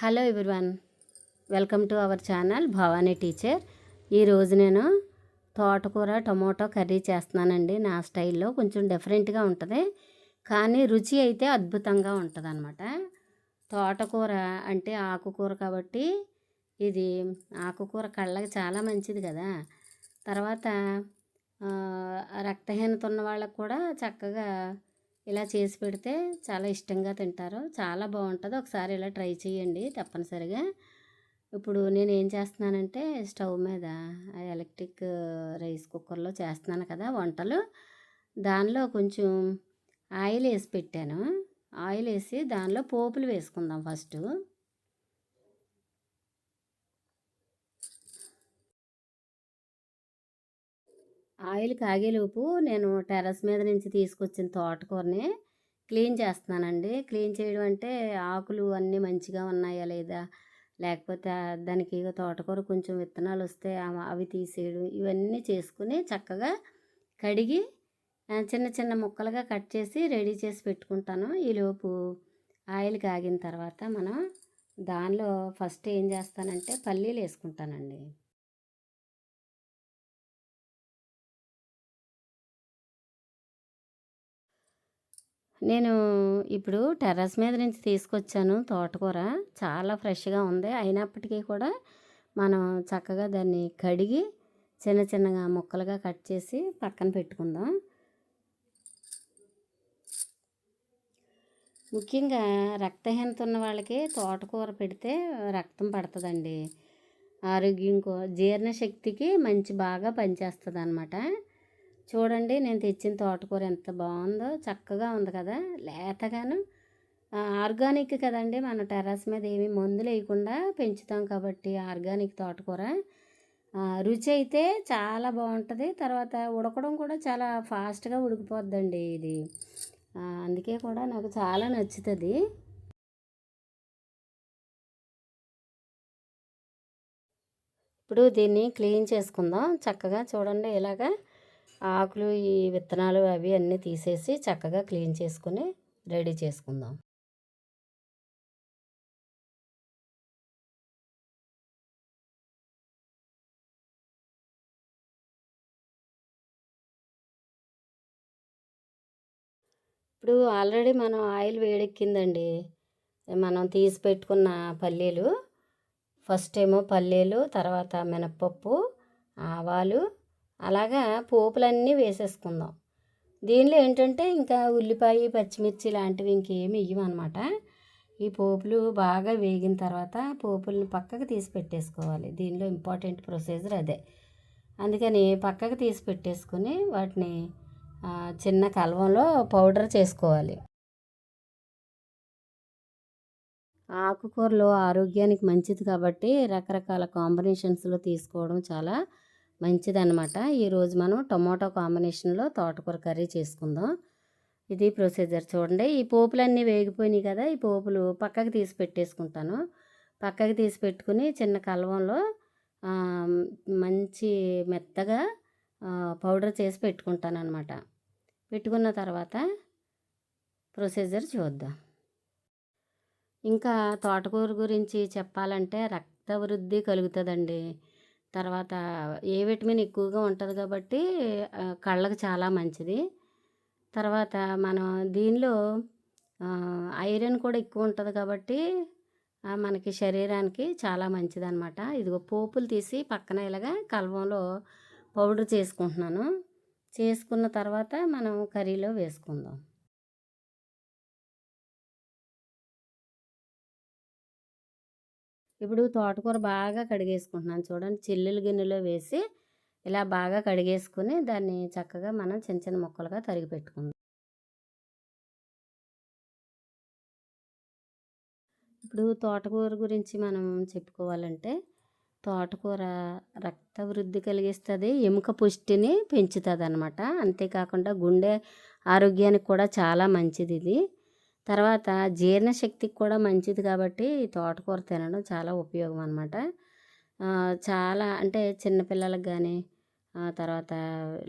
Hello everyone welcome to our channel Bhavani teacher. ఈరోజు నేను తోటకూర టమోటో కర్రీ చేస్తున్నానండి. నా స్టైల్లో కొంచెం డిఫరెంట్గా ఉంటుంది. కానీ రుచి అయితే అద్భుతంగా ఉంటుంది అనమాట తోటకూర అంటే ఆకుకూర కాబట్టి ఇది ఆకుకూర కళ్ళకి చాలా మంచిది కదా. తర్వాత రక్తహీనత ఉన్న వాళ్ళకు కూడా చక్కగా ఇలా చేసి పెడితే చాలా ఇష్టంగా తింటారు. చాలా బాగుంటుంది. ఒకసారి ఇలా ట్రై చేయండి తప్పనిసరిగా. ఇప్పుడు నేను ఏం చేస్తున్నానంటే స్టవ్ మీద ఆ ఎలక్ట్రిక్ రైస్ కుక్కర్లో చేస్తున్నాను కదా వంటలు. దానిలో కొంచెం ఆయిల్ వేసి పెట్టాను. ఆయిల్ వేసి దానిలో పోపులు వేసుకుందాం ఫస్ట్. ఆయిల్ కాగేలోపు నేను టెర్రస్ మీద నుంచి తీసుకొచ్చిన తోటకూరని క్లీన్ చేస్తున్నానండి. క్లీన్ చేయడం అంటే ఆకులు అన్నీ మంచిగా ఉన్నాయా లేదా? లేకపోతే దానికి తోటకూర కొంచెం విత్తనాలు వస్తే అవి తీసేయడం ఇవన్నీ చేసుకుని చక్కగా కడిగి చిన్న చిన్న ముక్కలుగా కట్ చేసి రెడీ చేసి పెట్టుకుంటాను. ఈలోపు ఆయిల్ కాగిన తర్వాత మనం దానిలో ఫస్ట్ ఏం చేస్తానంటే పల్లీలు వేసుకుంటానండి నేను ఇప్పుడు టెర్రస్ మీద నుంచి తీసుకొచ్చాను తోటకూర. చాలా ఫ్రెష్గా ఉంది. అయినప్పటికీ కూడా మనం చక్కగా దాన్ని కడిగి చిన్న చిన్నగా ముక్కలుగా కట్ చేసి పక్కన పెట్టుకుందాం. ముఖ్యంగా రక్తహీనత ఉన్న వాళ్ళకి తోటకూర పెడితే రక్తం పడుతుందండి. ఆరోగ్యం జీర్ణశక్తికి మంచి బాగా పనిచేస్తుంది అనమాట చూడండి నేను తెచ్చిన తోటకూర ఎంత బాగుందో చక్కగా ఉంది కదా. లేతగాను ఆర్గానిక్ కదండి. మన టెర్రస్ మీద ఏమీ మందులు వేయకుండా పెంచుతాం కాబట్టి ఆర్గానిక్ తోటకూర. రుచి అయితే చాలా బాగుంటుంది. తర్వాత ఉడకడం కూడా చాలా ఫాస్ట్గా ఉడికిపోద్దండి ఇది. అందుకే కూడా నాకు చాలా నచ్చుతుంది. ఇప్పుడు దీన్ని క్లీన్ చేసుకుందాం. చక్కగా చూడండి ఇలాగా ఆకులు ఈ విత్తనాలు అవి అన్నీ తీసేసి చక్కగా క్లీన్ చేసుకుని రెడీ చేసుకుందాం. ఇప్పుడు ఆల్రెడీ మనం ఆయిల్ వేడెక్కిందండి. మనం తీసి పెట్టుకున్న పల్లీలు ఫస్ట్ ఏమో పల్లీలు తర్వాత మినప్పప్పు ఆవాలు అలాగా పోపులన్నీ వేసేసుకుందాం. దీనిలో ఏంటంటే ఇంకా ఉల్లిపాయ పచ్చిమిర్చి లాంటివి ఇంకేమి ఇవ్వమన్నమాట ఈ పోపులు బాగా వేగిన తర్వాత పోపులను పక్కకు తీసి పెట్టేసుకోవాలి. దీనిలో ఇంపార్టెంట్ ప్రొసీజర్ అదే. అందుకని పక్కకు తీసి పెట్టేసుకుని వాటిని చిన్న కలవంలో పౌడర్ చేసుకోవాలి. ఆకుకూరలు ఆరోగ్యానికి మంచిది కాబట్టి రకరకాల కాంబినేషన్స్లో తీసుకోవడం చాలా మంచిదన్నమాట. ఈరోజు మనం టొమాటో కాంబినేషన్లో తోటకూర కర్రీ చేసుకుందాం. ఇది ప్రొసీజర్ చూడండి. ఈ పోపులన్నీ వేగిపోయినాయి కదా ఈ పోపులు పక్కకి తీసి పెట్టేసుకుంటాను. పక్కకి తీసి పెట్టుకుని చిన్న కలవంలో మంచి మెత్తగా పౌడర్ చేసి పెట్టుకుంటాను అనమాట పెట్టుకున్న తర్వాత ప్రొసీజర్ చూద్దాం. ఇంకా తోటకూర గురించి చెప్పాలంటే రక్త వృద్ధి కలుగుతుందండి. తర్వాత ఏ విటమిన్ ఎక్కువగా ఉంటుంది కాబట్టి కళ్ళకు చాలా మంచిది. తర్వాత మనం దీనిలో ఐరన్ కూడా ఎక్కువ ఉంటుంది కాబట్టి మనకి శరీరానికి చాలా మంచిది అనమాట ఇదిగో పోపులు తీసి పక్కన ఇలాగా కలవంలో పౌడర్ చేసుకుంటున్నాను. చేసుకున్న తర్వాత మనం కర్రీలో వేసుకుందాం. ఇప్పుడు తోటకూర బాగా కడిగేసుకుంటున్నాను. చూడండి చిల్లులు గిన్నెలో వేసి ఇలా బాగా కడిగేసుకుని దాన్ని చక్కగా మనం చిన్న చిన్న ముక్కలుగా తరిగి పెట్టుకుందాం. ఇప్పుడు తోటకూర గురించి మనం చెప్పుకోవాలంటే తోటకూర రక్త వృద్ధి కలిగిస్తుంది ఎముక పుష్టిని పెంచుతుంది అనమాట అంతేకాకుండా గుండె ఆరోగ్యానికి కూడా చాలా మంచిది ఇది తర్వాత జీర్ణశక్తికి కూడా మంచిది కాబట్టి తోటకూర తినడం చాలా ఉపయోగం అనమాట చాలా అంటే చిన్నపిల్లలకు కానీ తర్వాత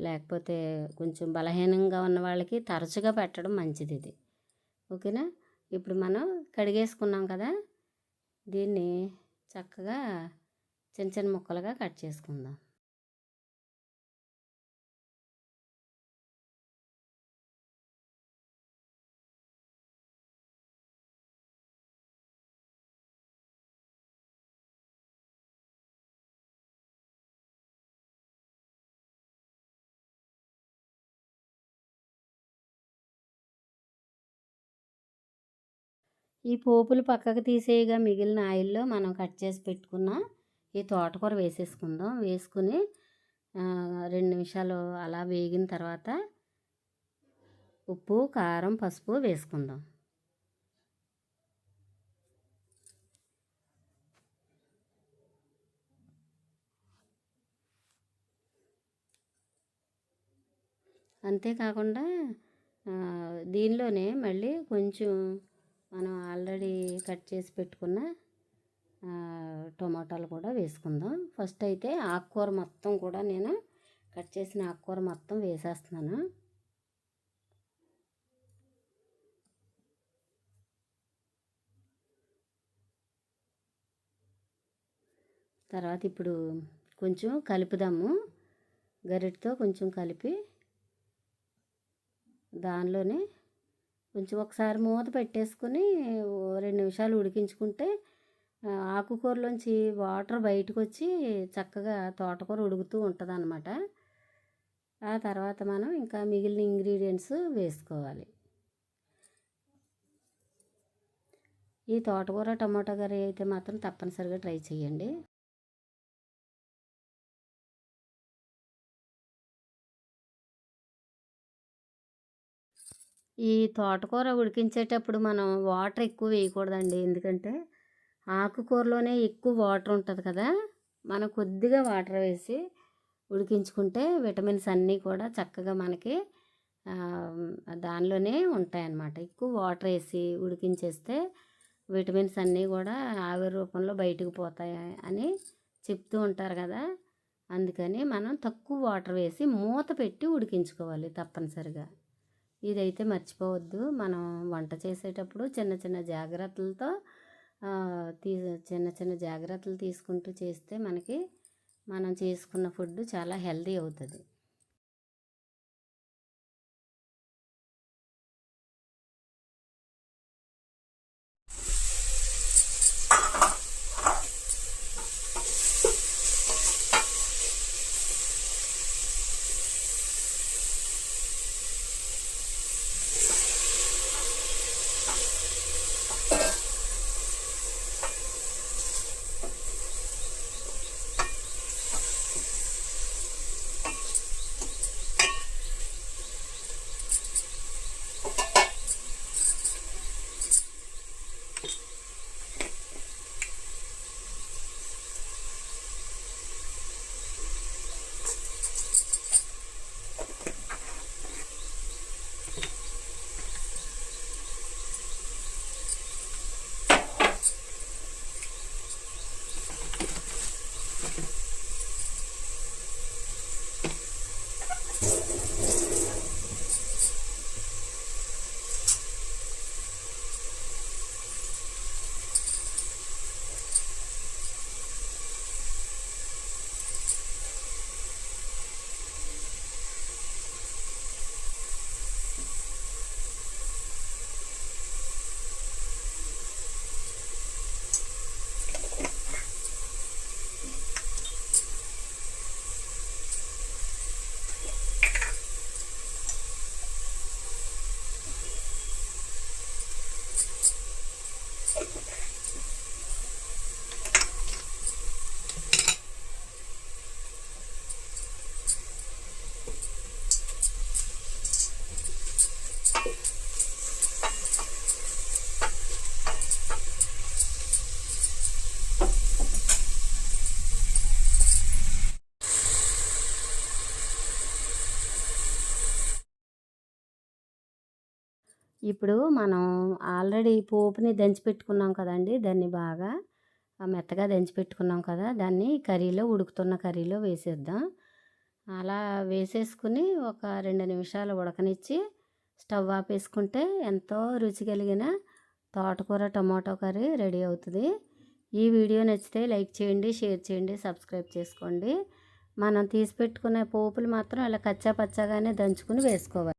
లేకపోతే కొంచెం బలహీనంగా ఉన్న వాళ్ళకి తరచుగా పెట్టడం మంచిది ఇది. ఓకేనా? ఇప్పుడు మనం కడిగేసుకున్నాం కదా దీన్ని చక్కగా చిన్న చిన్న ముక్కలుగా కట్ చేసుకుందాం. ఈ పోపులు పక్కకు తీసేయగా మిగిలిన ఆయిల్లో మనం కట్ చేసి పెట్టుకున్న ఈ తోటకూర వేసేసుకుందాం. వేసుకుని రెండు నిమిషాలు అలా వేగిన తర్వాత ఉప్పు కారం పసుపు వేసుకుందాం. అంతేకాకుండా దీనిలోనే మళ్ళీ కొంచెం మనం ఆల్రెడీ కట్ చేసి పెట్టుకున్న టొమాటోలు కూడా వేసుకుందాం. ఫస్ట్ అయితే ఆకుకూర మొత్తం కూడా నేను కట్ చేసిన ఆకుకూర మొత్తం వేసేస్తున్నాను. తర్వాత ఇప్పుడు కొంచెం కలుపుదాము. గరిటతో కొంచెం కలిపి దానిలోనే కొంచెం ఒకసారి మూత పెట్టేసుకుని రెండు నిమిషాలు ఉడికించుకుంటే ఆకుకూరలోంచి వాటర్ బయటకు వచ్చి చక్కగా తోటకూర ఉడుకుతూ ఉంటుంది అనమాట ఆ తర్వాత మనం ఇంకా మిగిలిన ఇంగ్రీడియంట్స్ వేసుకోవాలి. ఈ తోటకూర టమాటో కర్రీ అయితే మాత్రం తప్పనిసరిగా ట్రై చేయండి ఈ తోటకూర ఉడికించేటప్పుడు మనం వాటర్ ఎక్కువ వేయకూడదండి. ఎందుకంటే ఆకుకూరలోనే ఎక్కువ వాటర్ ఉంటుంది కదా మనం కొద్దిగా వాటర్ వేసి ఉడికించుకుంటే విటమిన్స్ అన్నీ కూడా చక్కగా మనకి దానిలోనే ఉంటాయన్నమాట. ఎక్కువ వాటర్ వేసి ఉడికించేస్తే విటమిన్స్ అన్నీ కూడా ఆవిరి రూపంలో బయటకు పోతాయి అని చెప్తూ ఉంటారు కదా. అందుకని మనం తక్కువ వాటర్ వేసి మూత పెట్టి ఉడికించుకోవాలి తప్పనిసరిగా. ఇదైతే మర్చిపోవద్దు. మనం వంట చేసేటప్పుడు చిన్న చిన్న జాగ్రత్తలతో తీ చిన్న చిన్న జాగ్రత్తలు తీసుకుంటూ చేస్తే మనకి మనం చేసుకున్న ఫుడ్ చాలా హెల్దీ అవుతుంది. ఇప్పుడు మనం ఆల్రెడీ పోపుని దంచి పెట్టుకున్నాం కదండి దాన్ని బాగా మెత్తగా దంచి పెట్టుకున్నాం కదా దాన్ని కర్రీలో ఉడుకుతున్న కర్రీలో వేసేద్దాం. అలా వేసేసుకుని ఒక రెండు నిమిషాలు ఉడకనిచ్చి స్టవ్ ఆపేసుకుంటే ఎంతో రుచి కలిగిన తోటకూర టమాటో కర్రీ రెడీ అవుతుంది. ఈ వీడియో నచ్చితే లైక్ చేయండి షేర్ చేయండి సబ్స్క్రైబ్ చేసుకోండి. మనం తీసి పెట్టుకునే పోపులు మాత్రం ఇలా కచ్చా పచ్చాగానే దంచుకుని వేసుకోవాలి.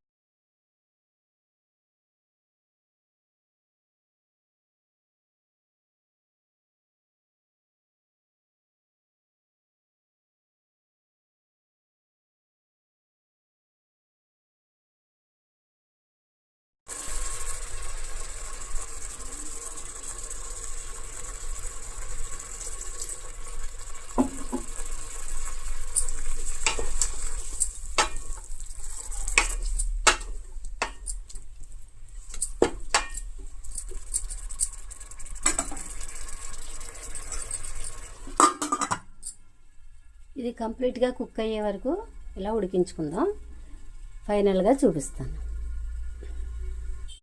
ఇది కంప్లీట్గా కుక్ అయ్యే వరకు ఇలా ఉడికించుకుందాం. ఫైనల్గా చూపిస్తాను.